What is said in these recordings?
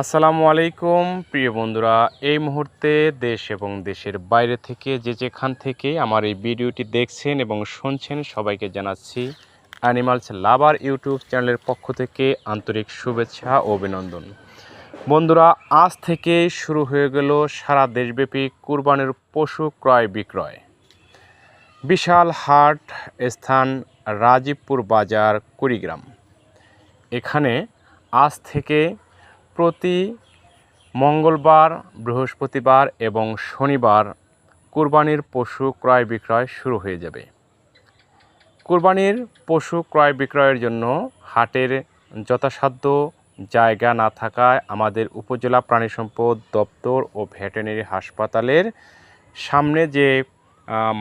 আসসালামু আলাইকুম, প্রিয় বন্ধুরা। এই মুহূর্তে দেশ এবং দেশের বাইরে থেকে যে যেখান থেকে আমার এই ভিডিওটি দেখছেন এবং শুনছেন, সবাইকে জানাচ্ছি অ্যানিমালস লাভার ইউটিউব চ্যানেলের পক্ষ থেকে আন্তরিক শুভেচ্ছা ও অভিনন্দন। বন্ধুরা, আজ থেকে শুরু হয়ে গেল সারা দেশব্যাপী কুরবানের পশু ক্রয় বিক্রয়। বিশাল হাট স্থান রাজীবপুর বাজার কুড়িগ্রাম। এখানে আজ থেকে প্রতি মঙ্গলবার, বৃহস্পতিবার এবং শনিবার কুরবানির পশু ক্রয় বিক্রয় শুরু হয়ে যাবে। কুরবানির পশু ক্রয় বিক্রয়ের জন্য হাটের যথাসাধ্য জায়গা না থাকায় আমাদের উপজেলা প্রাণী সম্পদ দপ্তর ও ভেটেরিনারি হাসপাতালের সামনে যে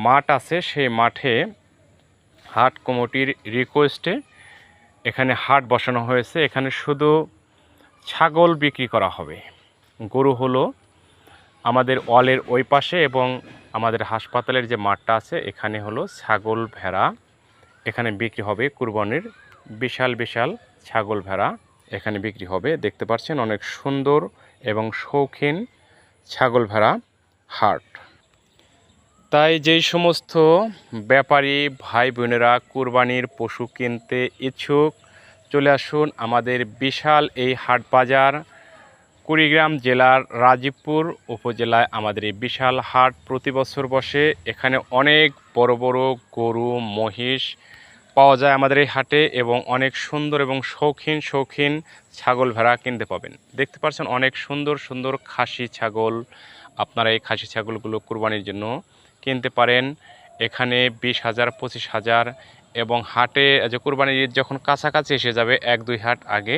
মাঠ আছে সেই মাঠে হাট কমিটির রিকোয়েস্টে এখানে হাট বসানো হয়েছে। এখানে শুধু ছাগল বিক্রি করা হবে। গরু হলো আমাদের ওয়ালের ওই পাশে এবং আমাদের হাসপাতালের যে মাঠটা আছে, এখানে হলো ছাগল ভেড়া। এখানে বিক্রি হবে কুরবানির বিশাল বিশাল ছাগল ভেড়া এখানে বিক্রি হবে। দেখতে পাচ্ছেন অনেক সুন্দর এবং শৌখিন ছাগল ভেড়া হাট। তাই যেই সমস্ত ব্যাপারী ভাই বোনেরা কুরবানির পশু কিনতে ইচ্ছুক চলে আসুন আমাদের বিশাল এই হাট বাজার কুড়িগ্রাম জেলার রাজীবপুর উপজেলায় আমাদের এই বিশাল হাট। প্রতি বছর বসে এখানে অনেক বড় বড় গরু, মহিষ পাওয়া যায় আমাদের এই হাটে এবং অনেক সুন্দর এবং শৌখিন শৌখিন ছাগল ভেড়া কিনতে পাবেন। দেখতে পাচ্ছেন অনেক সুন্দর সুন্দর খাসি ছাগল আপনারা এই খাসি ছাগলগুলো কুরবানির জন্য কিনতে পারেন। এখানে বিশ হাজার, পঁচিশ হাজার এবং হাটে যে কুরবানির ঈদ যখন কাছাকাছি এসে যাবে, এক দুই হাট আগে,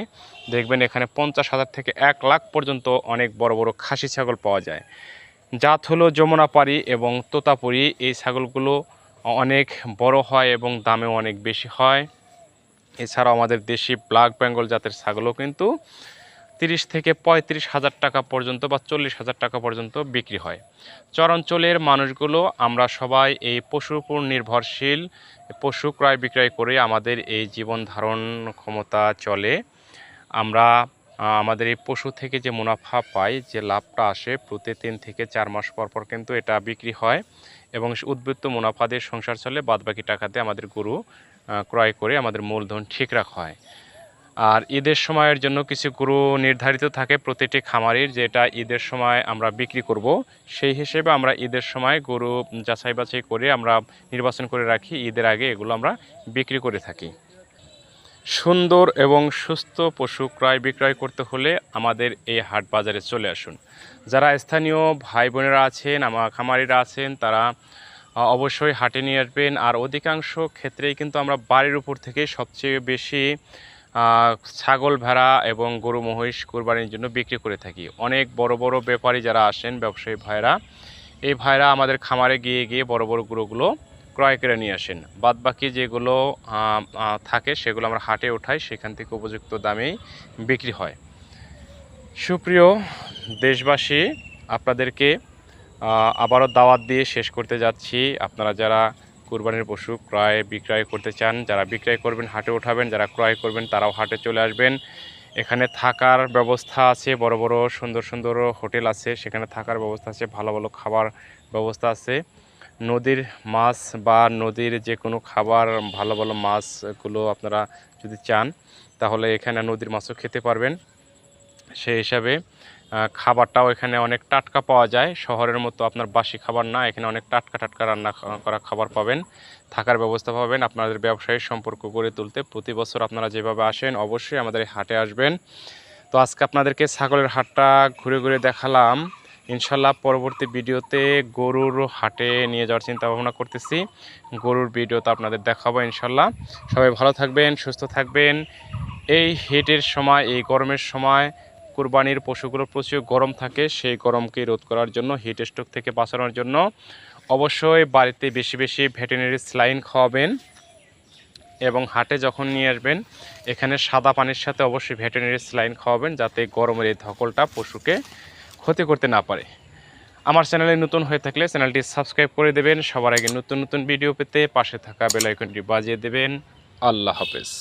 দেখবেন এখানে পঞ্চাশ হাজার থেকে এক লাখ পর্যন্ত অনেক বড় বড় খাসি ছাগল পাওয়া যায়। জাত হলো যমুনাপাড়ি এবং তোতাপুরি। এই ছাগলগুলো অনেক বড় হয় এবং দামেও অনেক বেশি হয়। এছাড়াও আমাদের দেশি ব্ল্যাক বেঙ্গল জাতের ছাগলও কিন্তু তিরিশ থেকে পঁয়ত্রিশ হাজার টাকা পর্যন্ত বা চল্লিশ হাজার টাকা পর্যন্ত বিক্রি হয়। চরাঞ্চলের মানুষগুলো, আমরা সবাই এই পশুর উপর নির্ভরশীল, পশু ক্রয় বিক্রয় করে আমাদের এই জীবন ধারণ ক্ষমতা চলে। আমরা আমাদের এই পশু থেকে যে মুনাফা পাই, যে লাভটা আসে প্রতি তিন থেকে চার মাস পর পর কিন্তু এটা বিক্রি হয় এবং উদ্বৃত্ত মুনাফা দিয়ে সংসার চলে, বাদবাকি টাকাতে আমাদের গরু ক্রয় করে আমাদের মূলধন ঠিক রাখা হয়। আর ঈদের সময়ের জন্য কিছু গরু নির্ধারিত থাকে প্রতিটি খামারির, যেটা ঈদের সময় আমরা বিক্রি করব। সেই হিসেবে আমরা ঈদের সময় গরু যাচাই বাছাই করে আমরা নির্বাচন করে রাখি, ঈদের আগে এগুলো আমরা বিক্রি করে থাকি। সুন্দর এবং সুস্থ পশু ক্রয় বিক্রয় করতে হলে আমাদের এই হাট বাজারে চলে আসুন। যারা স্থানীয় ভাই বোনেরা আছেন আমার খামারিরা আছেন, তারা অবশ্যই হাটে নিয়ে আসবেন। আর অধিকাংশ ক্ষেত্রেই কিন্তু আমরা বাড়ির উপর থেকে সবচেয়ে বেশি ছাগল ভেড়া এবং গরু মহিষ কোরবানির জন্য বিক্রি করে থাকি। অনেক বড় বড় ব্যাপারী যারা আসেন, ব্যবসায়ী ভাইরা এই ভাইরা আমাদের খামারে গিয়ে গিয়ে বড় বড় গরুগুলো ক্রয় করে নিয়ে আসেন। বাদ বাকি যেগুলো থাকে সেগুলো আমরা হাটে উঠাই, সেখান থেকে উপযুক্ত দামেই বিক্রি হয়। সুপ্রিয় দেশবাসী, আপনাদেরকে আবারও দাওয়াত দিয়ে শেষ করতে যাচ্ছি। আপনারা যারা কুরবানির পশু ক্রয়, বিক্রয় করতে চান, যারা বিক্রয় করবেন, হাটে উঠাবেন যারা ক্রয় করবেন, তারাও হাটে চলে আসবেন। এখানে থাকার ব্যবস্থা আছে, বড় বড়, সুন্দর সুন্দর হোটেল আছে, সেখানে থাকার ব্যবস্থা আছে, ভালো ভালো খাবার ব্যবস্থা আছে। নদীর মাছ বা নদীর যে কোনো খাবার, ভালো ভালো মাছগুলো আপনারা যদি চান, তাহলে এখানে নদীর মাছও খেতে পারবেন। সেই হিসাবে খাবারটাও এখানে অনেক টাটকা পাওয়া যায়। শহরের মতো আপনার বাসি খাবার না, এখানে অনেক টাটকা টাটকা রান্না করা খাবার পাবেন। থাকার ব্যবস্থা পাবেন, আপনাদের ব্যবসায়ী সম্পর্ক গড়ে তুলতে। প্রতি বছর আপনারা যেভাবে আসেন, অবশ্যই আমাদের হাটে আসবেন। তো আজকে আপনাদেরকে ছাগলের হাটটা ঘুরে ঘুরে দেখালাম। ইনশাল্লাহ পরবর্তী ভিডিওতে গরুর হাটে নিয়ে যাওয়ার চিন্তা ভাবনা করতেছি। গরুর ভিডিওতে আপনাদের দেখাবো ইনশাল্লাহ। সবাই ভালো থাকবেন, সুস্থ থাকবেন। এই হিটের সময়, এই গরমের সময় কুরবানির পশুগুলো প্রচুর গরম থাকে, সেই গরমকে রোধ করার জন্য হিট স্ট্রোক থেকে বাঁচানোর জন্য অবশ্যই বাড়িতে বেশি বেশি ভেটেরিনারি স্লাইন খাওয়াবেন এবং হাটে যখন নিয়ে আসবেন, এখানে সাদা পানির সাথে অবশ্যই ভেটেরিনারি স্লাইন খাওয়াবেন যাতে গরমের এই ধকলটা পশুকে ক্ষতি করতে না পারে। আমার চ্যানেলে নতুন হয়ে থাকলে চ্যানেলটি সাবস্ক্রাইব করে দেবেন। সবার আগে নতুন নতুন ভিডিও পেতে পাশে থাকা বেল আইকনটি বাজিয়ে দেবেন। আল্লাহ হাফেজ।